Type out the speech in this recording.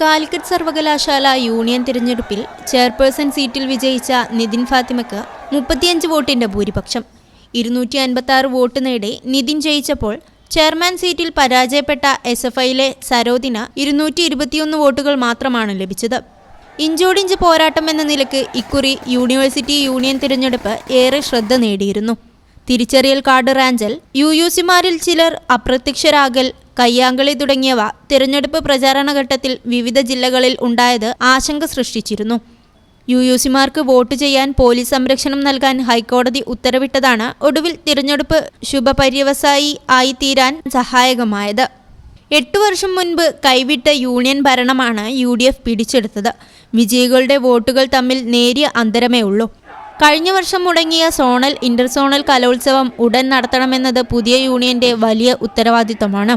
കാലിക്കറ്റ് സർവകലാശാല യൂണിയൻ തിരഞ്ഞെടുപ്പിൽ ചെയർപേഴ്സൺ സീറ്റിൽ വിജയിച്ച നിതിൻ ഫാത്തിമക്ക് മുപ്പത്തിയഞ്ച് വോട്ടിന്റെ ഭൂരിപക്ഷം. ഇരുന്നൂറ്റി അൻപത്തി വോട്ട് നേടി നിതിൻ ജയിച്ചപ്പോൾ ചെയർമാൻ സീറ്റിൽ പരാജയപ്പെട്ട എസ് എഫ് ഐയിലെ സരോദിന ഇരുന്നൂറ്റി ഇരുപത്തിയൊന്ന് വോട്ടുകൾ മാത്രമാണ് ലഭിച്ചത്. ഇഞ്ചോടിഞ്ച് പോരാട്ടം എന്ന നിലയ്ക്ക് ഇക്കുറി യൂണിവേഴ്സിറ്റി യൂണിയൻ തിരഞ്ഞെടുപ്പ് ഏറെ ശ്രദ്ധ നേടിയിരുന്നു. തിരിച്ചറിയൽ കാർഡ് റാഞ്ചൽ യു യു സിമാരിൽ ചിലർ അപ്രത്യക്ഷരാകൽ കയ്യാങ്കളി തുടങ്ങിയവ തിരഞ്ഞെടുപ്പ് പ്രചാരണ ഘട്ടത്തിൽ വിവിധ ജില്ലകളിൽ ഉണ്ടായത് ആശങ്ക സൃഷ്ടിച്ചിരുന്നു. യു യു സിമാർക്ക് വോട്ട് ചെയ്യാൻ പോലീസ് സംരക്ഷണം നൽകാൻ ഹൈക്കോടതി ഉത്തരവിട്ടതാണ് ഒടുവിൽ തിരഞ്ഞെടുപ്പ് ശുഭപര്യവസായി ആയിത്തീരാൻ സഹായകമായത്. എട്ടു വർഷം മുൻപ് കൈവിട്ട യൂണിയൻ ഭരണമാണ് യു ഡി എഫ് പിടിച്ചെടുത്തത്. വിജയികളുടെ വോട്ടുകൾ തമ്മിൽ നേരിയ അന്തരമേ ഉള്ളൂ. കഴിഞ്ഞ വർഷം മുടങ്ങിയ സോണൽ ഇന്റർസോണൽ കലോത്സവം ഉടൻ നടത്തണമെന്നത് പുതിയ യൂണിയന്റെ വലിയ ഉത്തരവാദിത്തമാണ്